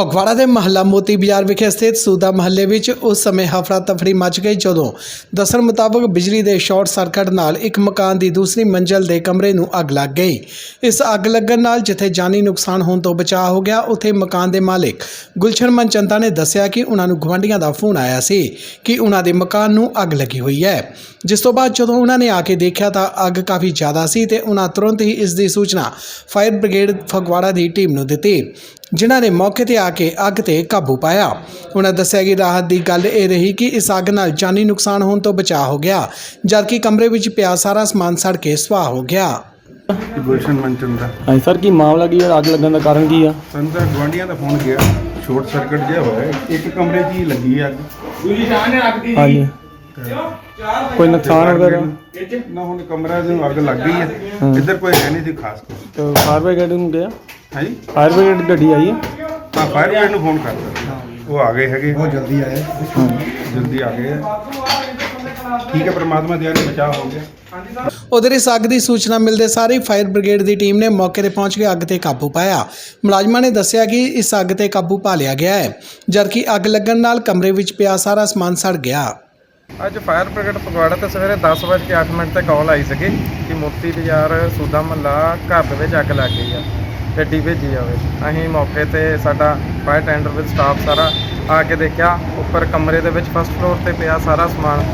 ਫਗਵਾੜਾ ਦੇ ਮਹੱਲਾ ਮੋਤੀ ਬਾਜ਼ਾਰ ਵਿਖੇ ਸਥਿਤ ਸੂਦਾ ਮਹੱਲੇ ਵਿੱਚ ਉਸ ਸਮੇਂ ਹਫੜਾ ਤਫੜੀ ਮਚ ਗਈ ਜਦੋਂ ਦੱਸਣ ਮੁਤਾਬਕ ਬਿਜਲੀ ਦੇ ਸ਼ਾਰਟ ਸਰਕਟ ਨਾਲ ਇੱਕ ਮਕਾਨ ਦੀ ਦੂਸਰੀ ਮੰਜ਼ਲ ਦੇ ਕਮਰੇ ਨੂੰ ਅੱਗ ਲੱਗ ਗਈ। ਇਸ ਅੱਗ ਲੱਗਣ ਨਾਲ ਜਿੱਥੇ ਜਾਨੀ ਨੁਕਸਾਨ ਹੋਣ ਤੋਂ ਬਚਾਅ ਹੋ ਗਿਆ, ਉੱਥੇ ਮਕਾਨ ਦੇ ਮਾਲਕ ਗੁਲਸ਼ਨ ਮਨਚੰਦਾ ਨੇ ਦੱਸਿਆ ਕਿ ਉਹਨਾਂ ਨੂੰ ਗਵਾਂਢੀਆਂ ਦਾ ਫੋਨ ਆਇਆ ਸੀ ਕਿ ਉਹਨਾਂ ਦੇ ਮਕਾਨ ਨੂੰ ਅੱਗ ਲੱਗੀ ਹੋਈ ਹੈ। ਜਿਸ ਤੋਂ ਬਾਅਦ ਜਦੋਂ ਉਹਨਾਂ ਨੇ ਆ ਕੇ ਦੇਖਿਆ ਤਾਂ ਅੱਗ ਕਾਫੀ ਜ਼ਿਆਦਾ ਸੀ ਤੇ ਉਹਨਾਂ ਤੁਰੰਤ ਹੀ ਇਸ ਦੀ ਸੂਚਨਾ ਫਾਇਰ ਬ੍ਰਿਗੇਡ ਫਗਵਾੜਾ ਦੀ ਟੀਮ ਨੂੰ ਦਿੱਤੀ। ਜਿਨ੍ਹਾਂ ਨੇ ਮੌਕੇ ਤੇ ਆ ਕੇ ਅੱਗ ਤੇ ਕਾਬੂ ਪਾਇਆ। ਉਹਨਾਂ ਦੱਸਿਆ ਕਿ ਰਾਹਤ ਦੀ ਗੱਲ ਇਹ ਰਹੀ ਕਿ ਇਸ ਅੱਗ ਨਾਲ ਜਾਨੀ ਨੁਕਸਾਨ ਹੋਣ ਤੋਂ ਬਚਾਅ ਹੋ ਗਿਆ ਜਦਕਿ ਕਮਰੇ ਵਿੱਚ ਪਿਆ ਸਾਰਾ ਸਮਾਨ ਸੜ ਕੇ ਸੁਆਹ ਹੋ ਗਿਆ। ਗੁਲਸ਼ਨ ਮੰਚਨ ਦਾ। ਹਾਂਜੀ ਸਰ ਕੀ ਮਾਮਲਾ ਕੀ ਹੈ? ਅੱਗ ਲੱਗਣ ਦਾ ਕਾਰਨ ਕੀ ਆ? ਸਾਨੂੰ ਤਾਂ ਗਵਾਂਢੀਆਂ ਦਾ ਫੋਨ ਗਿਆ। ਸ਼ਾਰਟ ਸਰਕਟ ਜਿਹਾ ਹੋਇਆ। ਹੈ। ਇੱਕ ਕਮਰੇ 'ਚ ਹੀ ਲੱਗੀ ਅੱਗ। ਹਾਂਜੀ। ਕੋਈ ਨੁਕਸਾਨ ਵਗੈਰਾ? ਨਾ ਹੁਣ ਕਮਰਾ ਨੂੰ ਅੱਗ ਲੱਗ ਗਈ ਹੈ। ਇੱਧਰ ਕੋਈ ਹੈ ਨਹੀਂ ਸੀ ਖਾਸ ਤੇ ਫਾਇਰ ਬ੍ਰਿਗੇਡ ਨੂੰ ਗਿਆ? ਹਾਂਜੀ? ਫਾਇਰ ਬ੍ਰਿਗੇਡ ਗੱਡੀ ਆਈ ਹੈ? ਹਾਂ ਫਾਇਰ ਬ੍ਰਿਗੇਡ ਨੂੰ ਫੋਨ ਕਰਤਾ ਉਹ ਆ ਗਏ ਹੈਗੇ। ਬਹੁਤ ਜਲਦੀ ਆਏ। ਜਲਦੀ ਆ ਗਏ। ਠੀਕ ਹੈ ਪ੍ਰਮਾਤਮਾ ਦੀ ਨਾਲ ਬਚਾਅ ਹੋ ਗਿਆ। ਉਧਰ ਇਸ ਅੱਗ ਦੀ ਸੂਚਨਾ ਮਿਲਦੇ ਸਾਰ ਹੀ ਫਾਇਰ ਬ੍ਰਿਗੇਡ ਦੀ ਟੀਮ ਨੇ ਮੌਕੇ ਤੇ ਪਹੁੰਚ ਕੇ ਅੱਗ ਤੇ ਕਾਬੂ ਪਾਇਆ। ਮੁਲਾਜ਼ਮਾਂ ਨੇ ਦੱਸਿਆ ਕਿ ਇਸ ਅੱਗ ਤੇ ਕਾਬੂ ਪਾ ਲਿਆ ਗਿਆ ਹੈ ਜਦਕਿ ਅੱਗ ਲੱਗਣ ਨਾਲ ਕਮਰੇ ਵਿੱਚ ਪਿਆ ਸਾਰਾ ਸਮਾਨ ਸੜ ਗਿਆ। ਅੱਜ ਫਾਇਰ ਬ੍ਰਿਗੇਡ ਫਗਵਾੜਾ ਤੋਂ ਸਵੇਰੇ 10:08 ਮਿੰਟ ਤੇ ਕਾਲ ਆਈ ਸੀਗੀ ਕਿ ਮੋਤੀ ਬਾਜ਼ਾਰ ਸੂਦਾ ਮਹੱਲਾ ਘਰ ਦੇ ਵਿੱਚ ਅੱਗ ਲੱਗ ਗਈ ਆ। ਗੱਡੀ ਭੇਜੀ ਜਾਵੇ। ਅਸੀਂ ਮੌਕੇ ਤੇ ਸਾਡਾ ਫਾਇਰ ਟੈਂਡਰ ਵਿੱਚ ਸਟਾਫ ਸਾਰਾ ਆ ਕੇ ਦੇਖਿਆ। ਉੱਪਰ ਕਮਰੇ ਦੇ ਵਿੱਚ ਫਸਟ ਫਲੋਰ ਤੇ ਪਿਆ ਸਾਰਾ ਸਮਾਨ।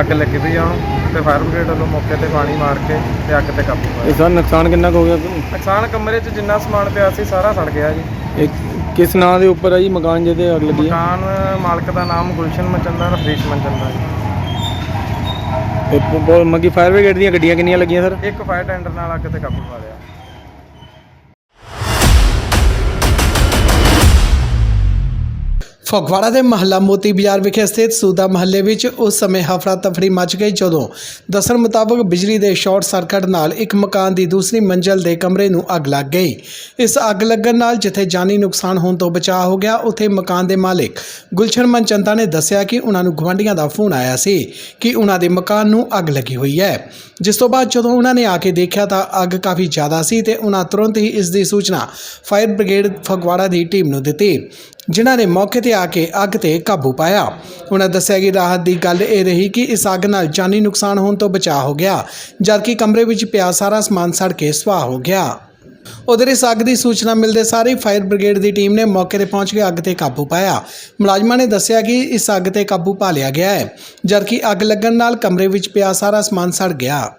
ਅੱਗ ਲੱਗੀ ਪਈ ਆ ਉਹਨੂੰ ਤੇ ਫਾਇਰ ਬ੍ਰਿਗੇਡ ਵੱਲੋਂ ਮੌਕੇ ਤੇ ਪਾਣੀ ਮਾਰ ਕੇ ਤੇ ਅੱਗ ਤੇ ਕਾਬੂ ਪਾਇਆ। ਇਹ ਸਰ ਨੁਕਸਾਨ ਕਿੰਨਾ ਕੁ ਹੋ ਗਿਆ ਨੁਕਸਾਨ ਕਮਰੇ 'ਚ ਜਿੰਨਾ ਸਮਾਨ ਪਿਆ ਸੀ ਸਾਰਾ ਸੜ ਗਿਆ ਜੀ। ਇਹ ਕਿਸ ਨਾਂ ਦੇ ਉੱਪਰ ਆ ਜੀ ਮਕਾਨ ਜਿਹਦੇ ਅੱਗ ਲੱਗੀ ਮਕਾਨ ਮਾਲਕ ਦਾ ਨਾਮ ਗੁਲਸ਼ਨ ਮਚੰਦਾ ਰਫੀਸ਼ ਮਚੰਦਾ ਜੀ। ਇਹ ਮੱਗੀ ਫਾਇਰ ਬ੍ਰਿਗੇਡ ਦੀਆਂ ਗੱਡੀਆਂ ਕਿੰਨੀਆਂ ਲੱਗੀਆਂ ਸਰ? ਇੱਕ ਫਾਇਰ ਟੈਂਡਰ ਨਾਲ ਅੱਗ ਤੇ ਕਾਬੂ ਪਾ ਲਿਆ। ਫਗਵਾੜਾ ਦੇ ਮਹੱਲਾ ਮੋਤੀ ਬਾਜ਼ਾਰ ਵਿਖੇ ਸਥਿਤ ਸੂਦਾ ਮਹੱਲੇ ਵਿੱਚ ਉਸ ਸਮੇਂ ਹਫੜਾ ਤਫੜੀ ਮਚ ਗਈ ਜਦੋਂ ਦੱਸਣ ਮੁਤਾਬਕ ਬਿਜਲੀ ਦੇ ਸ਼ਾਰਟ ਸਰਕਟ ਨਾਲ ਇੱਕ ਮਕਾਨ ਦੀ ਦੂਸਰੀ ਮੰਜ਼ਲ ਦੇ ਕਮਰੇ ਨੂੰ ਅੱਗ ਲੱਗ ਗਈ। ਇਸ ਅੱਗ ਲੱਗਣ ਨਾਲ ਜਿੱਥੇ ਜਾਨੀ ਨੁਕਸਾਨ ਹੋਣ ਤੋਂ ਬਚਾਅ ਹੋ ਗਿਆ, ਉੱਥੇ ਮਕਾਨ ਦੇ ਮਾਲਕ ਗੁਲਸ਼ਨ ਮਨਚੰਦਾ ਨੇ ਦੱਸਿਆ ਕਿ ਉਹਨਾਂ ਨੂੰ ਗਵਾਂਢੀਆਂ ਦਾ ਫੋਨ ਆਇਆ ਸੀ ਕਿ ਉਹਨਾਂ ਦੇ ਮਕਾਨ ਨੂੰ ਅੱਗ ਲੱਗੀ ਹੋਈ ਹੈ। ਜਿਸ ਤੋਂ ਬਾਅਦ ਜਦੋਂ ਉਹਨਾਂ ਨੇ ਆ ਕੇ ਦੇਖਿਆ ਤਾਂ ਅੱਗ ਕਾਫੀ ਜ਼ਿਆਦਾ ਸੀ ਤੇ ਉਹਨਾਂ ਤੁਰੰਤ ਹੀ ਇਸ ਦੀ ਸੂਚਨਾ ਫਾਇਰ ਬ੍ਰਿਗੇਡ ਫਗਵਾੜਾ ਦੀ ਟੀਮ ਨੂੰ ਦਿੱਤੀ। ਜਿਨ੍ਹਾਂ ਨੇ ਮੌਕੇ ਤੇ ਆ ਕੇ ਅੱਗ ਤੇ ਕਾਬੂ ਪਾਇਆ। ਉਹਨਾਂ ਦੱਸਿਆ ਕਿ ਰਾਹਤ ਦੀ ਗੱਲ ਇਹ ਰਹੀ ਕਿ ਇਸ ਅੱਗ ਨਾਲ ਜਾਨੀ ਨੁਕਸਾਨ ਹੋਣ ਤੋਂ ਬਚਾਅ ਹੋ ਗਿਆ, ਜਦਕਿ ਕਮਰੇ ਵਿੱਚ ਪਿਆ ਸਾਰਾ ਸਮਾਨ ਸੜ ਕੇ ਸੁਆਹ ਹੋ ਗਿਆ। ਉਧਰ ਇਸ ਅੱਗ ਦੀ ਸੂਚਨਾ ਮਿਲਦੇ ਸਾਰੇ ਫਾਇਰ ਬ੍ਰਿਗੇਡ ਦੀ ਟੀਮ ਨੇ ਮੌਕੇ ਤੇ ਪਹੁੰਚ ਕੇ ਅੱਗ ਤੇ ਕਾਬੂ ਪਾਇਆ। ਮੁਲਾਜ਼ਮਾਂ ਨੇ ਦੱਸਿਆ ਕਿ ਇਸ ਅੱਗ ਤੇ ਕਾਬੂ ਪਾ ਲਿਆ ਗਿਆ ਹੈ, ਜਦਕਿ ਅੱਗ ਲੱਗਣ ਨਾਲ ਕਮਰੇ ਵਿੱਚ ਪਿਆ ਸਾਰਾ ਸਮਾਨ ਸੜ ਗਿਆ।